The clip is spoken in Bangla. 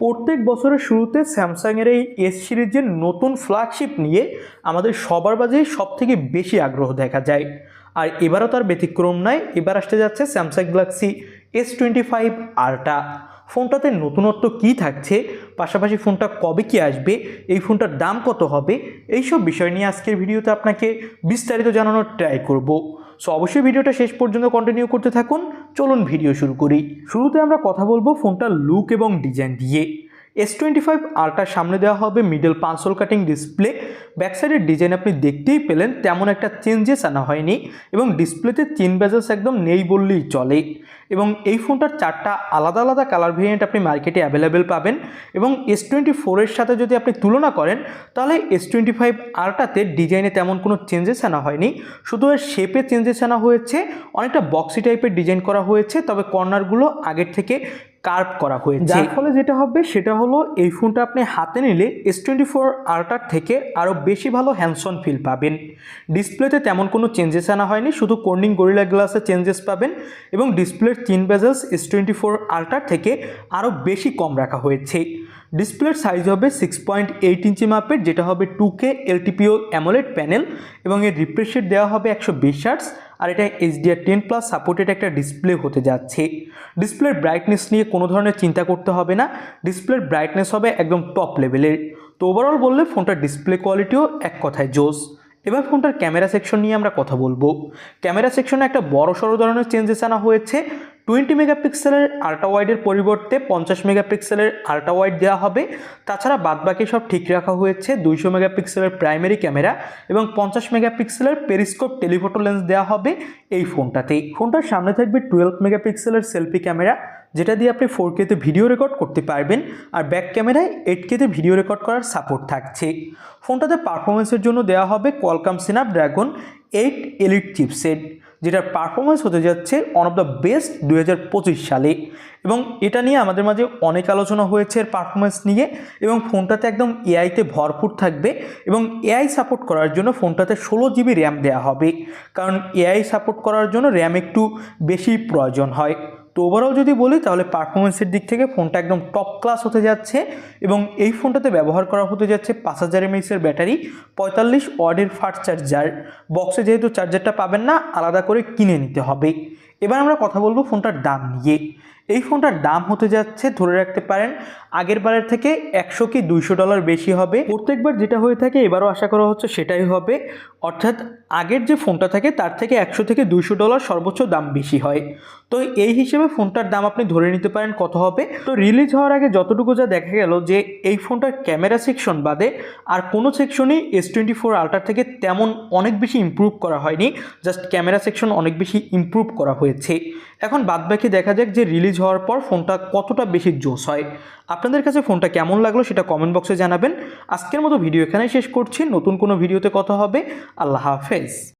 প্রত্যেক বছরের শুরুতে স্যামসাংয়ের এই এস সিরিজের নতুন ফ্ল্যাগশিপ নিয়ে আমাদের সবার মাঝেই সব থেকে বেশি আগ্রহ দেখা যায়। আর এবারও তার ব্যতিক্রম নয় এবার আসতে যাচ্ছে Samsung Galaxy S twenty five ultra ফোনটাতে নতুনত্ব কী থাকছে, পাশাপাশি ফোনটা কবে কি আসবে, এই ফোনটার দাম কত হবে, এইসব বিষয় নিয়ে আজকের ভিডিওতে আপনাকে বিস্তারিত জানানোর ট্রাই করব। সো অবশ্যই ভিডিওটা শেষ পর্যন্ত কন্টিনিউ করতে থাকুন। চলুন ভিডিও শুরু করি। শুরুতে আমরা কথা বলব ফোনটার লুক এবং ডিজাইন দিয়ে। এস টোয়েন্টি ফাইভ আলট্রার সামনে দেওয়া হবে middle punch hole cutting display back সাইডের ডিজাইন আপনি দেখতেই পেলেন, তেমন একটা চেঞ্জেস আনা হয়নি এবং ডিসপ্লেতে চিন ব্যাজেস একদম নেই বললেই চলে। এবং এই ফোনটার চারটা আলাদা আলাদা কালার ভেরিয়েন্ট আপনি মার্কেটে অ্যাভেলেবেল পাবেন এবং এস টোয়েন্টি ফোরের সাথে যদি আপনি তুলনা করেন, তাহলে এস টোয়েন্টি ফাইভ আলট্রাতে ডিজাইনে তেমন কোনো চেঞ্জেস আনা হয়নি। শুধু এর শেপে চেঞ্জেস আনা হয়েছে, অনেকটা বক্সি টাইপের ডিজাইন করা হয়েছে, তবে কর্নারগুলো আগের থেকে কার্ভ করা হয়েছে। যার ফলে যেটা হবে সেটা হলো এই ফোনটা আপনি হাতে নিলে এস টোয়েন্টি ফোর আল্ট্রার থেকে আরও বেশি ভালো হ্যান্ডসন ফিল পাবেন। ডিসপ্লেতে তেমন কোনো চেঞ্জেস আনা হয়নি, শুধু কর্নিং গরিলা গ্লাসে চেঞ্জেস পাবেন এবং ডিসপ্লের তিন বেজেলস এস টোয়েন্টি ফোর আল্ট্রার থেকে আরও বেশি কম রাখা হয়েছে। ডিসপ্লের সাইজ হবে সিক্স পয়েন্ট এইট ইঞ্চি মাপের, যেটা হবে two K LTPO AMOLED panel এবং এর রিফ্রেশ রেট দেওয়া হবে একশো বিশ আর এটা এইচডিআর টেন প্লাস সাপোর্টেড একটা ডিসপ্লে হতে যাচ্ছে। ডিসপ্লের ব্রাইটনেস নিয়ে কোনো ধরনের চিন্তা করতে হবে না। ডিসপ্লের ব্রাইটনেস হবে একদম টপ লেভেলের তো ওভারঅল বললে ফোনটার ডিসপ্লে কোয়ালিটিও এক কথায় জোস এবার ফোনটার ক্যামেরা সেকশন নিয়ে আমরা কথা বলব। ক্যামেরা সেকশনে একটা বড় সড়ো ধরনের চেঞ্জেস আনা হয়েছে। টোয়েন্টি মেগাপিক্সেলের আল্ট্রা ওয়াইডের পরিবর্তে পঞ্চাশ মেগাপিক্সেলের আল্ট্রা ওয়াইড দেওয়া হবে। তাছাড়া বাদবাকি সব ঠিক রাখা হয়েছে, দুইশো মেগাপিক্সেলের প্রাইমারি ক্যামেরা এবং পঞ্চাশ মেগাপিক্সেলের পেরিস্কোপ টেলিফোটো লেন্স দেওয়া হবে এই ফোনটাতেই। ফোনটার সামনে থাকবে টুয়েলভ মেগাপিক্সেলের সেলফি ক্যামেরা, যেটা দিয়ে আপনি ফোর কেতে ভিডিও রেকর্ড করতে পারবেন আর ব্যাক ক্যামেরায় এইট কেতে ভিডিও রেকর্ড করার সাপোর্ট থাকছে। ফোনটাতে পারফরমেন্সের জন্য দেওয়া হবে Qualcomm Dragon eight Elite chipset. যেটার পারফরমেন্স হতে যাচ্ছে ওয়ান অফ দ্য বেস্ট দু হাজার পঁচিশ সালে। এবং এটা নিয়ে আমাদের মাঝে অনেক আলোচনা হয়েছে এর পারফরমেন্স নিয়ে। এবং ফোনটাতে একদম এআইতে ভরপুর থাকবে। এবং এআই সাপোর্ট করার জন্য ফোনটাতে ষোলো জিবি র্যাম দেওয়া হবে। কারণ এআই সাপোর্ট করার জন্য র্যাম একটু বেশি প্রয়োজন হয়। তো ওভারঅল যদি বলি, তাহলে পারফরমেন্সের দিক থেকে ফোনটা একদম টপ ক্লাস হতে যাচ্ছে এবং এই ফোনটাতে ব্যবহার করা হতে যাচ্ছে পাঁচ হাজার এমএইচের ব্যাটারি পঁয়তাল্লিশ ওয়ার্ডের ফাস্ট চার্জার বক্সে যেহেতু চার্জারটা পাবেন না, আলাদা করে কিনে নিতে হবে। এবার আমরা কথা বলব ফোনটার দাম নিয়ে। এই ফোনটার দাম হতে যাচ্ছে, ধরে রাখতে পারেন, আগের বারের থেকে একশো কি দুইশো ডলার বেশি হবে। প্রত্যেকবার যেটা হয়ে থাকে, এবারও আশা করা হচ্ছে সেটাই হবে। অর্থাৎ আগের যে ফোনটা থাকে, তার থেকে একশো থেকে দুইশো ডলার সর্বোচ্চ দাম বেশি হয়। তো এই হিসেবে ফোনটার দাম আপনি ধরে নিতে পারেন কত হবে। তো রিলিজ হওয়ার আগে যতটুকু যা দেখা গেল যে, এই ফোনটার ক্যামেরা সেকশন বাদে আর কোনো সেকশনই এস টোয়েন্টি ফোর আল্ট্রার থেকে তেমন অনেক বেশি ইম্প্রুভ করা হয়নি। জাস্ট ক্যামেরা সেকশন অনেক বেশি ইম্প্রুভ করা হয়েছে। এখন বাদবাকি দেখা যাক যে রিলিজ হওয়ার পর ফোনটা কতটা বেশি জোস হয়। আপনাদের কাছে ফোনটা কেমন লাগল সেটা কমেন্ট বক্সে জানাবেন। আজকের মতো ভিডিও এখানেই শেষ করছি। নতুন কোনো ভিডিওতে কথা হবে। আল্লাহ হাফেজ।